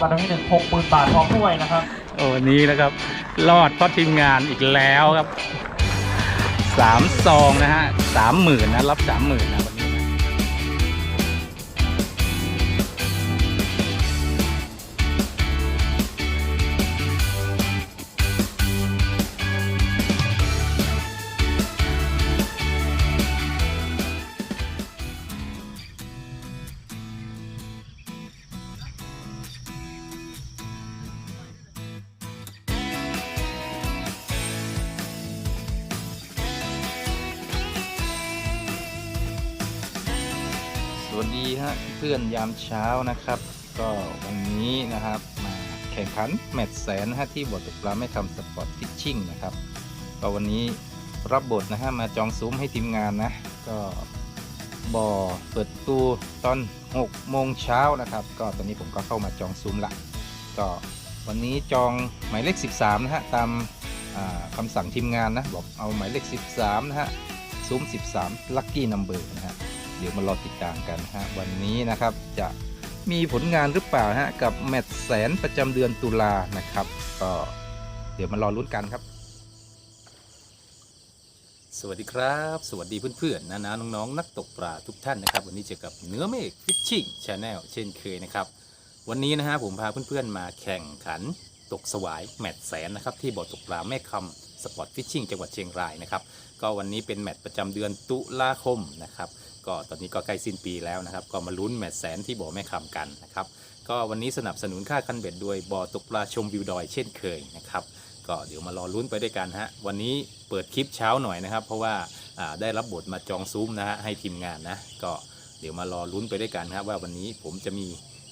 บัตรที่หนึ่งหกหมื่นบาทพร้อมด้วยนะครับ โอ้นนี้นะครับ รอดเพราะทีมงานอีกแล้วครับสามซองนะฮะสามหมื่นนะรับสามหมื่นนะ พื่อนยามเช้านะครับ ก็วันนี้นะครับมาแข่งขันแมตช์แสนฮะที่บทตกปลาไม่คำสปอร์ตฟิชชิ่งนะครับก็วันนี้รับบทนะฮะมาจองซุ้มให้ทีมงานนะ ก็บ่อเปิดตูตอน6โมงเช้านะครับ ก็ตอนนี้ผมก็เข้ามาจองซุ้มละก็วันนี้จองหมายเลข 13 นะฮะตามคำสั่งทีมงานนะบอกเอาหมายเลข 13 นะฮะซุ้ม 13 Lucky Number นะฮะ เดี๋ยวมารอติดตามกันฮะวันนี้นะครับจะมีผลงานหรือเปล่าฮะกับแมตช์แสนประจำเดือนตุลานะครับ ก็เดี๋ยวมารอลุ้นกันครับ สวัสดีครับ สวัสดีเพื่อนๆนะนะน้องๆนักตกปลาทุกท่านนะครับ วันนี้เจอกับเนื้อเมฆฟิชชิ่งชาแนลเช่นเคยนะครับ วันนี้นะฮะผมพาเพื่อนๆมาแข่งขันตกสวายแมตช์แสนนะครับที่บ่อตกปลาแม่คำสปอร์ตฟิชชิ่งจังหวัดเชียงรายนะครับก็วันนี้เป็นแมตช์ประจำเดือนตุลาคมนะครับก็ตอนนี้ก็ใกล้สิ้นปีแล้วนะครับ ก็มาลุ้นแมตช์แสนที่บ่อแม่คำกันนะครับ ก็วันนี้สนับสนุนค่าคันเบ็ดโดยบ่อตกปลาชมวิวดอยเช่นเคยนะครับ ก็เดี๋ยวมารอลุ้นไปด้วยกันฮะ วันนี้เปิดคลิปเช้าหน่อยนะครับ เพราะว่าได้รับบทมาจองซุ้มนะฮะให้ทีมงานนะ ก็เดี๋ยวมารอลุ้นไปด้วยกันครับว่าวันนี้ผมจะมี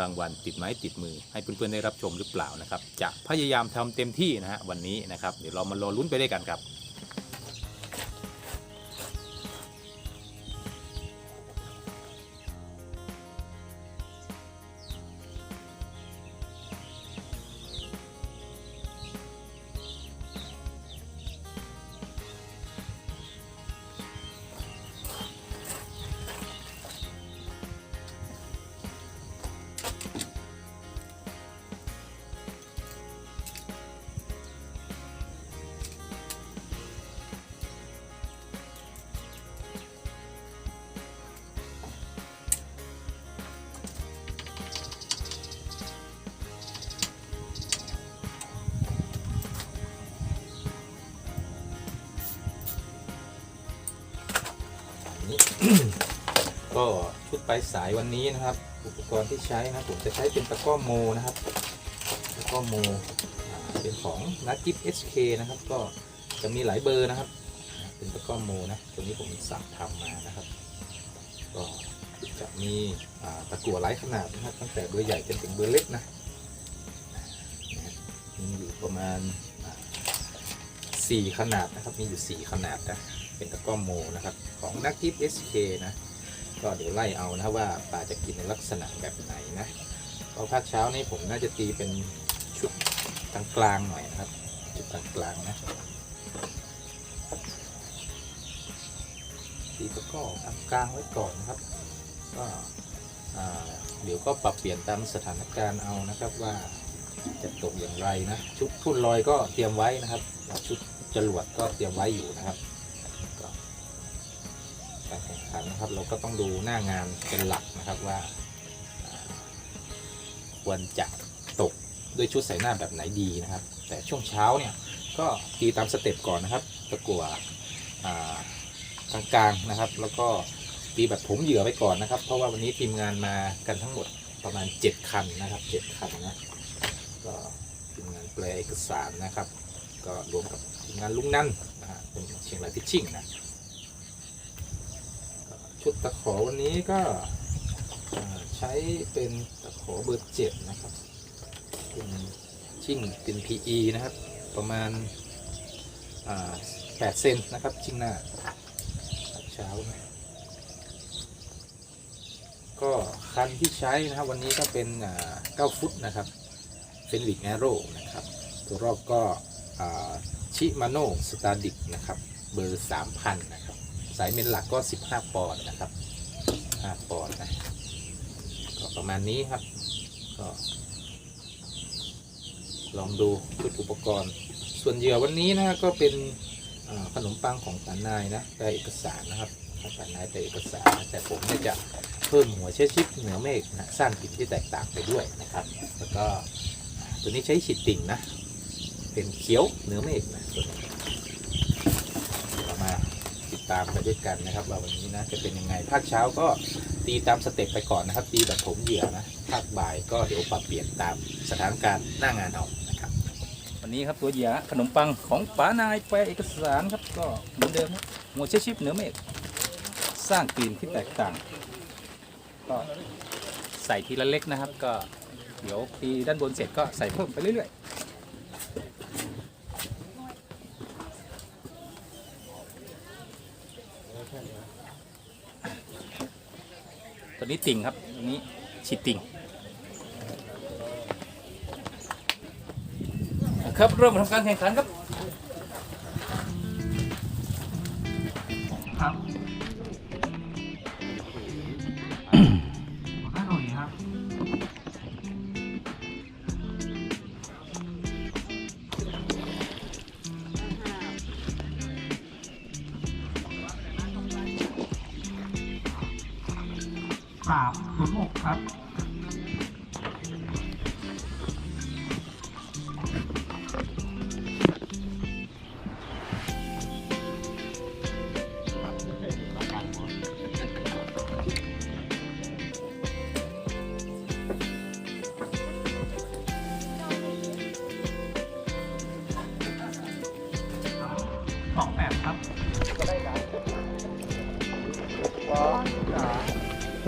รางวัลติดไม้ติดมือให้เพื่อนๆได้รับชมหรือเปล่านะครับ จะพยายามทำเต็มที่นะฮะวันนี้นะครับ เดี๋ยวเรามารอลุ้นไปด้วยกันครับ ก็ชุดปลายสายวันนี้นะครับ อุปกรณ์ที่ใช้นะผมจะใช้เป็นตะก้อโมนะครับตะก้อโมเป็นของนักกิฟ HK นะครับ ก็จะมีหลายเบอร์นะครับ เป็นตะก้อโมนะตัวนี้ผมสั่งทำมานะครับ ก็จะมีตะกั่วหลายขนาดนะครับ ตั้งแต่เบอร์ใหญ่จนถึงเบอร์เล็กนะนะมีอยู่ประมาณอ่าสี่ขนาดนะครับ มีอยู่สี่ขนาดนะ เป็นตะก้อโมนะครับ ของนักกิฟ SK นะ ก็เดี๋ยวไล่เอานะว่าปลาจะกินในลักษณะแบบไหนนะเพราะภาคเช้านี้ผมน่าจะตีเป็นชุดกลางๆหน่อยนะครับชุดกลางๆนะตีตะก้อกลางกลางไว้ก่อนนะครับก็เดี๋ยวก็ปรับเปลี่ยนตามสถานการณ์เอานะครับว่าจะตกอย่างไรนะชุดทุ่นลอยก็เตรียมไว้นะครับ ชุดจรวดก็เตรียมไว้อยู่นะครับ ขันนะครับ เราก็ต้องดูหน้างานเป็นหลักนะครับว่า ควรจะตกด้วยชุดใส่หน้าแบบไหนดีนะครับ แต่ช่วงเช้าเนี่ยก็ตีตามสเต็ปก่อนนะครับตะกั่วอ่ากลางๆนะครับ แล้วก็ตีแบบผมเหยื่อไปก่อนนะครับ เพราะว่าวันนี้ทีมงานมากันทั้งหมดประมาณ 7 คันนะครับ 7 คันนะก็ทีมงานแปลเอกสารนะครับ ก็รวมกับทีมงานลุงนั่นนะฮะเป็นเชียงรายทิชชิ่งนะ ชุดตะขอวันนี้ก็ใช้เป็นตะขอเบอร์เจ็ดนะครับเป็นชิ่งเป็น PE นะครับ ประมาณอ่า8เซนนะครับ ชิ่งหน้าเช้านะก็คันที่ใช้นะครับวันนี้ก็เป็นอ่า9ฟุตนะครับเป็นวิกแอโร่นะครับ ตัวรอบก็ชิมาโน่สตาร์ดิกนะครับ เบอร์3,000นะครับ สายเมนหลักก็ 15 ปอนด์นะครับ5ปอนด์นะก็ประมาณนี้ครับ ก็ ลองดูชุดอุปกรณ์ ส่วนเหยื่อวันนี้นะก็เป็นขนมปังของปานายนะแปลเอกสารนะครับของปานายแปลเอกสารนะแต่ผมเนี่ยจะเพิ่มหัวเชื้อชิปเหนือเมฆนะสร้างกลิ่นที่แตกต่างไปด้วยนะครับ แล้วก็ตัวนี้ใช้ฉีดติ่งนะ เป็นเขียวเหนือเมฆนะตัวนี้เดี๋ยวเรามา ตามไปด้วยกันนะครับว่าวันนี้นะจะเป็นยังไงภาคเช้าก็ตีตามสเต็ปไปก่อนนะครับ ตีแบบผมเหยื่อนะภาคบ่ายก็เดี๋ยวปรับเปลี่ยนตามสถานการณ์หน้างานเอานะครับ วันนี้ครับตัวเหยื่อขนมปังของป๋านายแปเอกสารครับก็เหมือนเดิมหัวเชอชิปเหนือเมฆสร้างกลิ่นที่แตกต่าง ก็ใส่ทีละเล็กนะครับ ก็เดี๋ยวตีด้านบนเสร็จก็ใส่เพิ่มไปเรื่อยๆ ตัวนี้ติ่งครับตัวนี้ฉีดติ่งครับเริ่มทำการแข่งขันครับครับ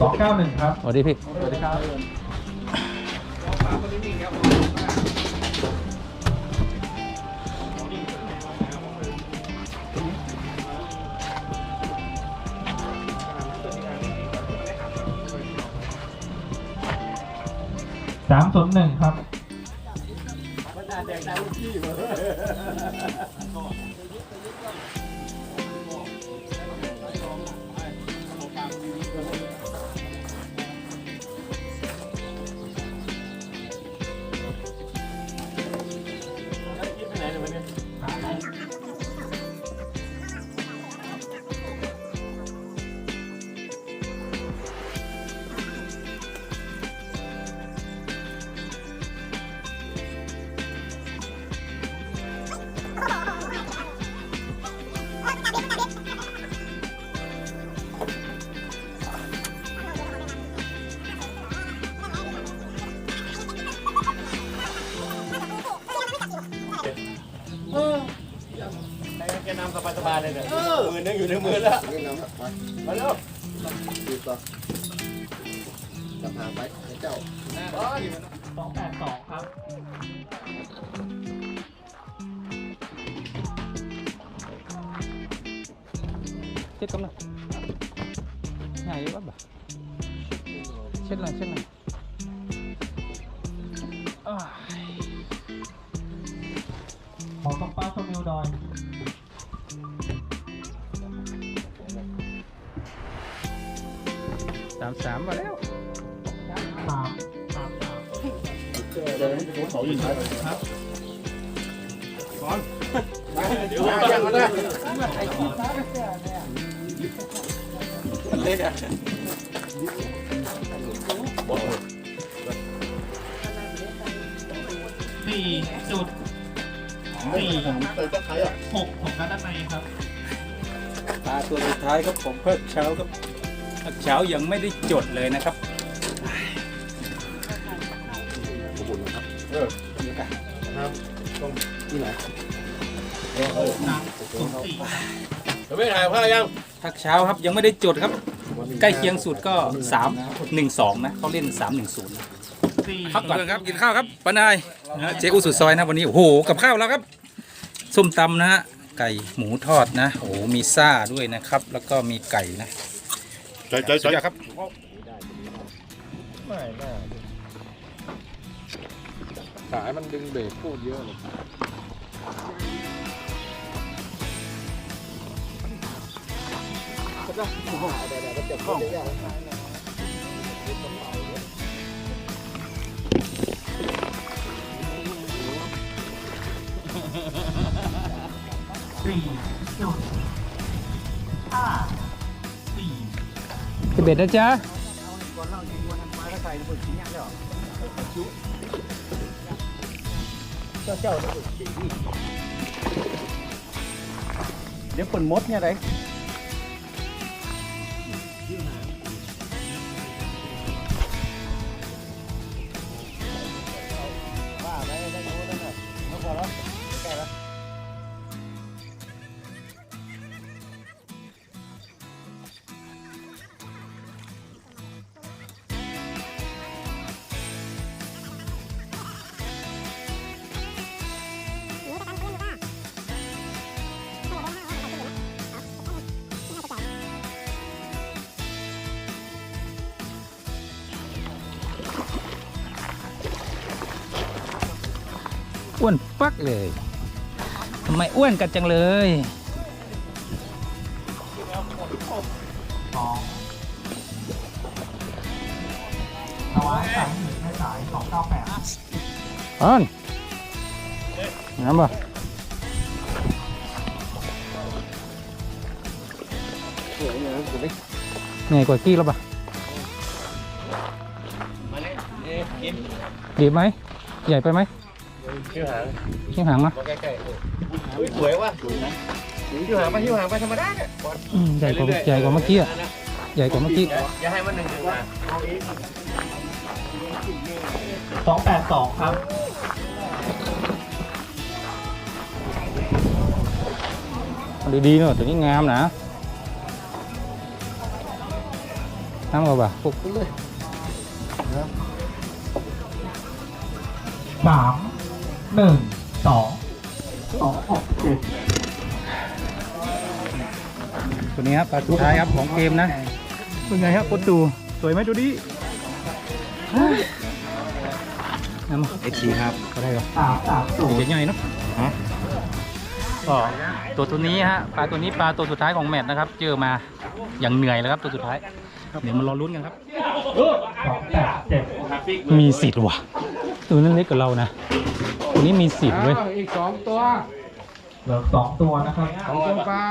สองเก้าหนึ่งครับ สวัสดีพี่ สวัสดีครับสามศูนย์หนึ่งครับ มือนึงอยู่ในมือแล้วนี่น้ำไปมาเร็วดีต่อจับหางไปให้เจ้าสองแปดสองครับเช็ดกำลังง่ายวัดบ่เช็ดหน่อยเช็ดหน่อย ดินเขาอยู่ท้ายครับเดี๋ยวยังก็ได้สี่จุดสี่เปิดก็ขายอ่หกของด้านในครับปลาตัวสุดท้ายครับผมเพิ่มเช้าครับเช้ายังไม่ได้จดเลยนะครับ นะครับเออครับต้องที่ไหนสามศูนย์สี่จะไม่ถ่ายผ้ายังทักเช้าครับยังไม่ได้จดครับมาใกล้เคียงสุดก็ 3 1 2 นะเขาเล่น 3 1 0นะสี่พักก่อนครับกินข้าวครับป้านายนะฮะเจ๊อุสุดซอยนะวันนี้โอ้โหกับข้าวแล้วครับส้มตำนะฮะไก่หมูทอดนะโอ้โหมีซ่าด้วยนะครับ แล้วก็มีไก่นะใจใจสุดยอดครับสายมันดึงเบรกพูดเยอะเลยสี่จุดห้าสี่สิบเอ็ดนะจ๊ะ เดี๋ยวฝนมดเนี่ยไร ฟักเลยทำไมอ้วนกันจังเลยสองถวายสายหนึ่งในสายสองเก้าแปดอ่อนน้ำป่ะเหนื่อยกว่ากี้แล้วป่ะดีบไหม ใหญ่ไปไหม ชื่อหางขี้หางมะใกล้ๆสวยว่ะชื่อหางไปชื่อหางไปธรรมดาเนี่ยอืมใหญ่กว่าใหญ่กว่าเมื่อกี้อะใหญ่กว่าเมื่อกี้อย่าให้มันหนึ่งถึงมาสองแปดสองครับเอาดีๆเนอะตัวนี้งามนะน้ำกว่าป่ะพวกสาม หนึ่งสองสองหกเจ็ดตัวนี้ครับปลาสุดท้ายครับของเกมนะเป็นไงครับโคตรดูสวยไหมดูดิน้ำมาเอ็กซีครับก็ได้หรอสามสามศูนย์เดี๋ยวใหญ่เนาะก็ตัวตัวนี้ฮะปลาตัวนี้ปลาตัวสุดท้ายของแมตช์นะครับ เจอมาอย่างเหนื่อยแล้วครับตัวสุดท้ายเดี๋ยวมารอลุ้นกันครับสองแปดเจ็ดมีสิทธิ์ว่ะ ตัวนั้นเล็กกว่าเรานะตัว นี้มีสิทธิ์เว้ยอีกสองตัวเหลือสองตัวนะครับสองตัวปลา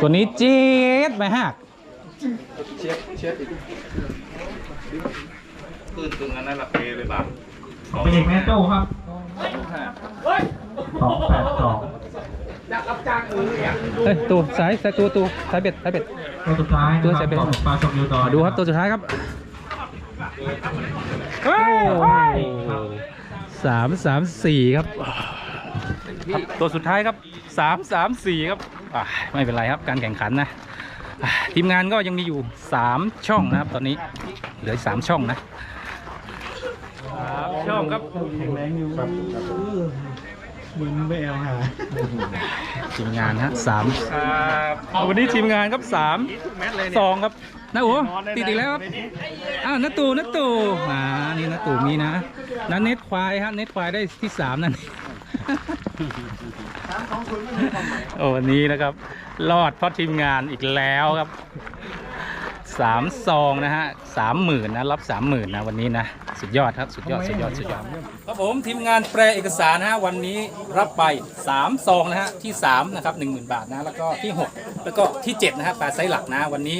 ตัวนี้จี๊ดไปหักเป็นเอกแม่โจ้ครับสองแปดสองเฮ้ยตัวสายสายตัวตัวสายเบ็ดสายเบ็ด ตัวสุดท้ายนะตัวคจะรับเป็น ของปลาชมวิวดอยมาดูครับตัวสุดท้ายครับ โอ้ยสามสามสี่ครับครับ ตัวสุดท้ายครับสามสามสี่ครับอะไม่เป็นไรครับการแข่งขันนะอะทีมงานก็ยังมีอยู่สามช่องนะครับ ตอนนี้เหลืออกสามช่องนะสามช่องครับ แข็งแรงอยู่ มึงไม่เอาหาทีมงานฮะสามวันนี้ทีมงานครับสามสองครับนะโอ้ติดอีกแล้วครับอ้าวนัตู่นัตู่อ่านี่นัตู่มีนะนันเน็ตควายฮะเน็ตควายได้ที่สามนั่นโอ้วันนี้นะครับ รอดเพราะทีมงานอีกแล้วครับ สามซองนะฮะสามหมื่นนะรับสามหมื่นนะวันนี้นะสุดยอดครับสุดยอดสุดยอดสุดยอดครับผมทีมงานแปลเอกสารนะฮะวันนี้รับไป3ซองนะฮะที่3นะครับ10,000บาทนะแล้วก็ที่6แล้วก็ที่7นะฮะปลาไซส์หลักนะวันนี้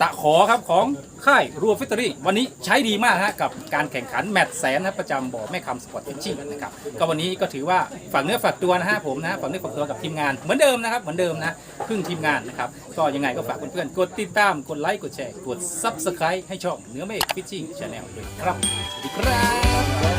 ตะขอครับของค่ายรัวฟิตเตอรี่ วันนี้ใช้ดีมากนะฮะกับการแข่งขันแมตช์แสนนะประจำบ่อแม่คำสปอร์ตฟิชชิ่งนะครับก็วันนี้ก็ถือว่าฝากเนื้อฝากตัวนะฮะผมนะฝากเนื้อฝากตัวกับทีมงานเหมือนเดิมนะครับเหมือนเดิมนะครึ่งทีมงานนะครับก็ยังไงก็ฝากเพื่อนๆกดติดตามกดไลค์กดแชร์กดซับสไครต์ให้ช่องเนื้อเมฆฟิชชิ่งชาแนลด้วยครับสวัสดีครับ